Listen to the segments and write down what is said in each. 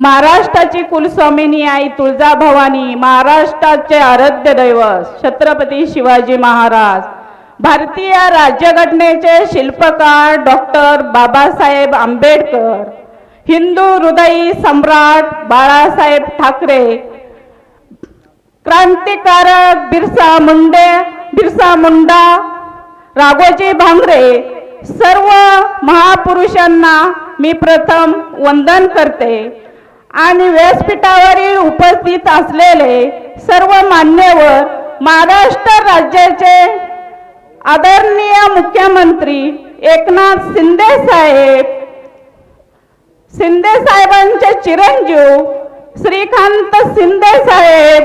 महाराष्ट्राची कुलस्वामिनी आई तुळजाभवानी महाराष्ट्राचे आराध्य दैवत छत्रपती शिवाजी महाराज भारतीय राज्यघटनेचे शिल्पकार डॉक्टर बाबासाहेब आंबेडकर हिंदू हृदयी सम्राट बाळासाहेब ठाकरे क्रांतिकारक बिरसा मुंडे बिरसा मुंडा राघोजी भांगरे सर्व महापुरुषांना मी प्रथम वंदन करते. आणि व्यासपीठावरील उपस्थित असलेले सर्व मान्यवर महाराष्ट्र राज्याचे आदरणीय मुख्यमंत्री एकनाथ शिंदे साहेब शिंदे साहेबांचे चिरंजीव श्रीकांत शिंदे साहेब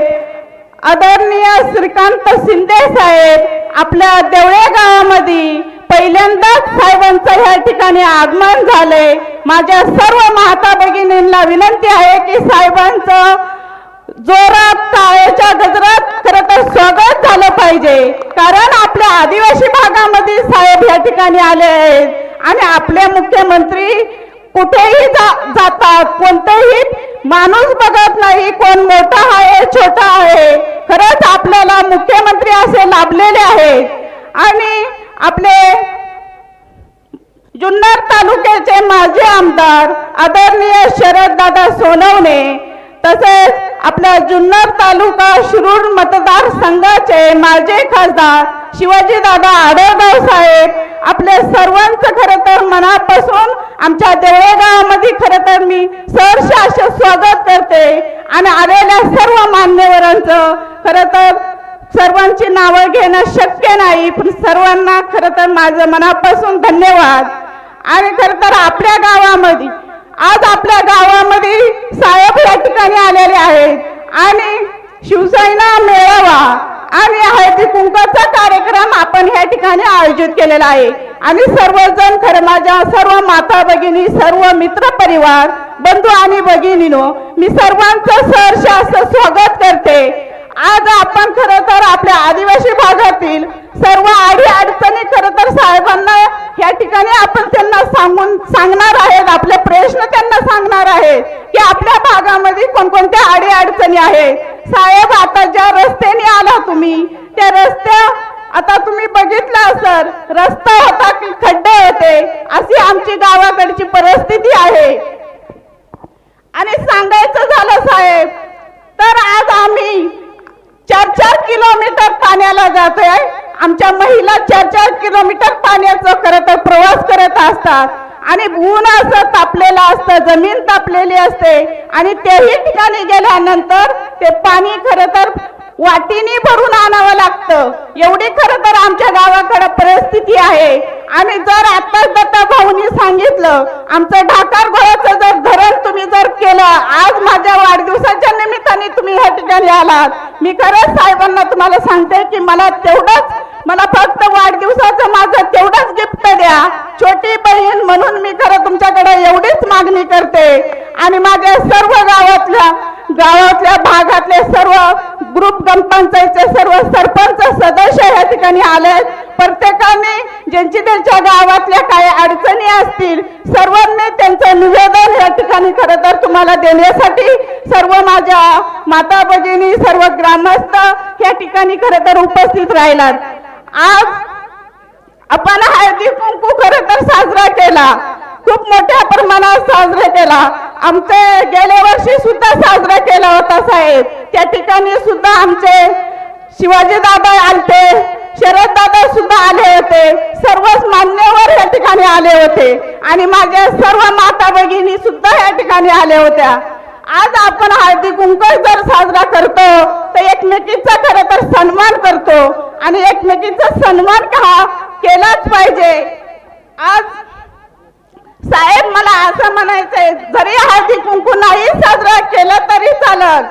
आदरणीय श्रीकांत शिंदे साहेब आपल्या देवळे गावामध्ये पहिल्यांदाच साहेबांचं ह्या ठिकाणी आगमन झाले माझ्या सर्व माता भगिनींना विनंती आहे की साहेबांचं जोरात टाळ्याच्या गजरात खरं तर स्वागत झालं पाहिजे. कारण आपल्या आदिवासी भागामध्ये साहेब या ठिकाणी आले आहेत. आणि आपले मुख्यमंत्री कुठेही जा- जातात कोणतेही माणूस बघत नाही कोण मोठा आहे छोटा आहे. खरंच आपल्याला मुख्यमंत्री असे लाभलेले आहेत. आणि आपले जुन्नर तालुक्याचे माजी आमदार आदरणीय शरददादा सोनवणे तसेच आपल्या जुन्नर तालुका शिरूर मतदारसंघाचे माजी खासदार शिवाजीदादा दादा साहेब आपले सर्वांचं खरं तर मनापासून आमच्या देवळेगावामध्ये खरं तर मी सहर्ष स्वागत करते आणि आलेल्या सर्व मान्यवरांचं खरं तर सर्वांची नावं घेणं शक्य नाही पण सर्वांना खरं तर माझं मनापासून धन्यवाद. आणि खरं तर आपल्या गावामध्ये आज आपल्या गावामध्ये साहेब या ठिकाणी आलेले आहेत. आणि शिवसेना मेळावा आणि हळदी कुंकाचा कार्यक्रम आपण या ठिकाणी आयोजित केलेला आहे. आणि सर्वजण खरं माझ्या सर्व माता भगिनी सर्व मित्र परिवार बंधू आणि भगिनीनो मी सर्वांचं सर असं स्वागत करते आज आपण खरं तर आपल्या आदिवासी भागातील सर्व आडी अडचणी खरं तर साहेबांना या ठिकाणी आपण त्यांना सांगून सांगणार आहेत आपले प्रश्न त्यांना सांगणार आहेत की आपल्या भागामध्ये कोणकोणत्या आडी अडचणी आहे. साहेब आता ज्या रस्त्याने आला तुम्ही त्या रस्त्या आता तुम्ही बघितलं असल रस्ता होता की खड्डे होते अशी आमची गावाकडची परिस्थिती आहे. आणि सांगायचं झालं साहेब तर आज आम्ही चार चार किलोमीटर पाण्याला जातोय. आमच्या महिला चार चार किलोमीटर पाण्याचं करत प्रवास करत असतात. आणि ऊन असं तापलेलं असतं जमीन तापलेली असते आणि तेही ठिकाणी गेल्यानंतर ते पाणी खरं तर वाटीने भरून आणावं लागतं. एवढी खरं तर आमच्या गावाकडे परिस्थिती आहे. आणि जर आताच दत्ता भाऊनी सांगितलं आमचं ढाकार गोळ्याचं जर धरण तुम्ही जर केलं आज माझ्या वाढदिवसाच्या निमित्ताने तुम्ही या ठिकाणी आलात. मी खरंच साहेबांना तुम्हाला सांगते की मला तेवढंच मला फक्त वाढदिवसाचं माझं तेवढंच गिफ्ट द्या. छोटी बहीण म्हणून मी खरं तुमच्याकडे एवढीच मागणी करते. आणि माझ्या सर्व गावातल्या गावातल्या भागातले सर्व ग्रुप ग्रामपंचायतचे सर्व सरपंच सदस्य या ठिकाणी आले प्रत्येकाने ज्यांची त्यांच्या गावातल्या काही अडचणी असतील सर्वांनी त्यांचं निवेदन या ठिकाणी खरं तर तुम्हाला देण्यासाठी सर्व माझ्या माता भगिनी सर्व ग्रामस्थ या ठिकाणी खरं तर उपस्थित राहिलात. आज आपण हळदी कुंकू खरं तर साजरा केला. खूप मोठ्या प्रमाणात साजरा केला. आमचे गेल्या वर्षी सुद्धा साजरा केला होता साहेब. त्या ठिकाणी सुद्धा आमचे शिवाजी दादा आलते शरद दादा सुद्धा आले होते. सर्वच मान्यवर या ठिकाणी आले होते. आणि माझ्या सर्व माता भगिनी सुद्धा या ठिकाणी आल्या होत्या. आज आपण हळदी कुंकू जर साजरा करतो तर एकमेकीचा खरं तर सन्मान करतो. आणि एकमेकींचा सन्मान का केलाच पाहिजे. आज साहेब मला असं म्हणायचंय जरी हळदी कुंकू नाही साजरा केलं तरी चालत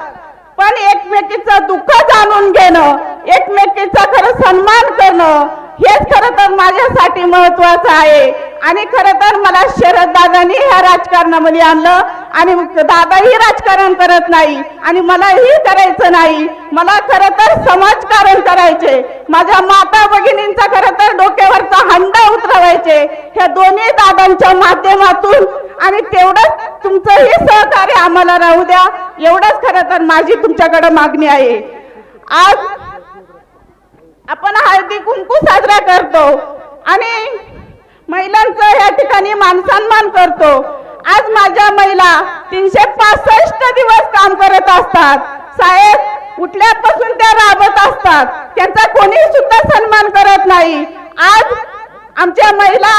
पण एकमेकीचं दुःख जाणून घेणं एकमेकीचा खरं सन्मान करणं हेच खरं तर माझ्यासाठी महत्वाचं आहे. आणि खरं तर मला शरद दादानी ह्या राजकारणामध्ये आणलं आणि दादाही राजकारण करत नाही आणि मलाही करायचं नाही. मला खरं तर समाजकारण करायचे. माझ्या माता भगिनींचा खरं तर डोक्यावरचा हंडा उतरवायचे. ह्या दोन्ही दादांच्या माध्यमातून आणि तेवढंच तुमचंही सहकार्य आम्हाला राहू द्या. एवढंच खरं तर माझी तुमच्याकडे मागणी आहे. आज आपण हळदी कुंकू साजरा करतो आणि महिलांचं या ठिकाणी मानसन्मान करतो. आज माझ्या महिला तीनशे पासष्ट दिवस काम करत असतात. साहेब उठल्यापासून त्या राबत असतात. त्यांचा कोणी सुद्धा सन्मान करत नाही. आज आमच्या महिला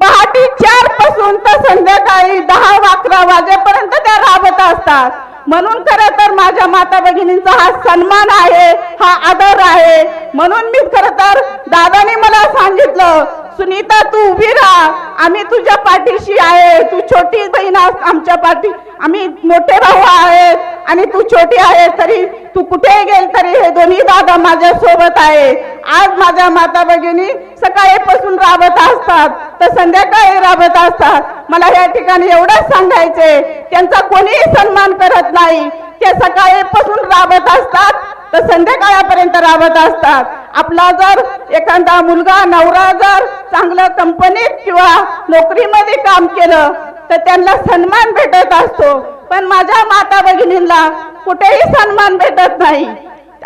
पहाटे चारपासून तर संध्याकाळी दहा अकरा वाजेपर्यंत त्या राबत असतात. म्हणून खरं तर माझ्या माता भगिनींचा हा सन्मान आहे हा आदर आहे. म्हणून मी खरं तर दादाने मला सांगितलं सुनीता तू उभी राहा. आम्ही तुझ्या पाठीशी आहे. तू छोटी बहीण आमच्या पाठी आम्ही मोठे भाऊ आहेत आणि तू छोटी आहे तरी तू कुठेही गेल तरी हे दोन्ही दादा माझ्या सोबत आहे. आज माझ्या माता भगिनी सकाळीपासून राबत असतात. तर संध्याकाळी राबत असतात. मला या ठिकाणी एवढंच सांगायचे त्यांचा कोणीही सन्मान करत नाही. ते सकाळीपासून राबत असतात तर संध्याकाळपर्यंत राबत असतात. आपला जर एखादा मुलगा नवरा जर चांगल्या कंपनीत किंवा नोकरीमध्ये काम केलं तर त्यांना सन्मान भेटत असतो. पण माझ्या माता भगिनींना कुठेही सन्मान भेटत नाही.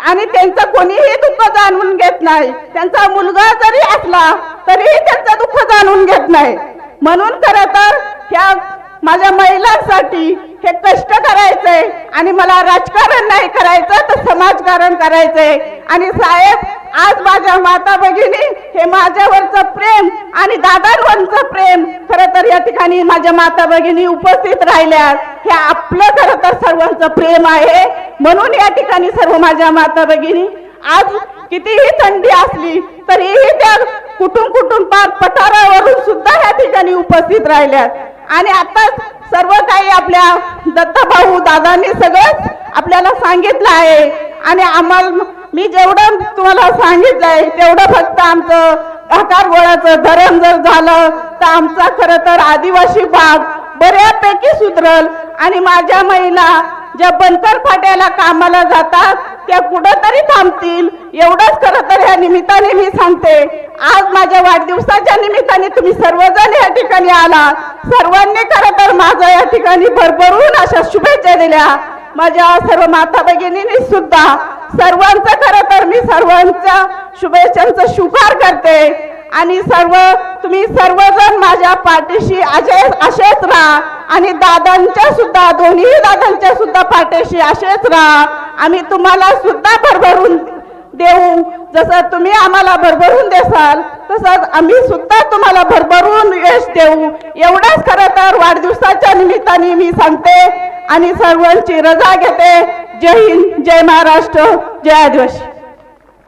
आणि त्यांचं कोणीही दुःख जाणून घेत नाही. त्यांचा मुलगा जरी असला तरीही त्यांचं दुःख जाणून घेत नाही. म्हणून खरं तर ह्या माझ्या महिलांसाठी हे कष्ट करायचंय आणि मला राजकारण नाही करायचं तर समाजकारण करायचंय आणि साहेब आज माझ्या माता भगिनी हे माझ्यावरचं प्रेम आणि दादांवरचं प्रेम खरं तर या ठिकाणी माझ्या माता भगिनी उपस्थित राहिल्यात. हे आपलं खरं तर सर्वांचं प्रेम आहे. म्हणून या ठिकाणी सर्व माझ्या माता भगिनी आज कितीही थंडी असली तरीही त्या कुठून कुठून पार पठारावरून सुद्धा या ठिकाणी उपस्थित राहिल्यात. आणि आता सर्व काही आपल्या दत्ताभाऊ दादांनी सगळंच आपल्याला सांगितलं आहे. आणि आम्हाला मी जेवढं तुम्हाला सांगितलंय तेवढं फक्त आमचं आकार गोळाचं धरण जर झालं तर आमचा खरं तर आदिवासी भाग बऱ्यापैकी सुधरल. आणि माझ्या महिला ज्या बनकर फाट्याला कामाला जातात त्या कुठंतरी थांबतील. एवढंच खरं तर ह्या निमित्ताने मी सांगते. आज माझ्या वाढदिवसाच्या निमित्ताने तुम्ही सर्वजण या ठिकाणी आला. सर्वांनी खरं तर माझं या ठिकाणी भरभरून अशा शुभेच्छा दिल्या. माझ्या सर्व माता भगिनींनी सुद्धा सर्वांचं खरं तर मी सर्वांच्या शुभेच्छांचं स्वीकार करते. आणि सर्व तुम्ही सर्वजण माझ्या पाठीशी असेच असेच राहा. आणि दादांच्या सुद्धा दोन्ही दादांच्या सुद्धा पाठीशी असेच राहा. आम्ही तुम्हाला सुद्धा भरभरून देऊ. जसं तुम्ही आम्हाला भरभरून देसाल तसंच आम्ही सुद्धा तुम्हाला भरभरून यश देऊ. एवढंच खरं तर वाढदिवसाच्या निमित्ताने मी सांगते. आणि सर्वांची रजा घेते. जय हिंद जय महाराष्ट्र जय आदिवासी.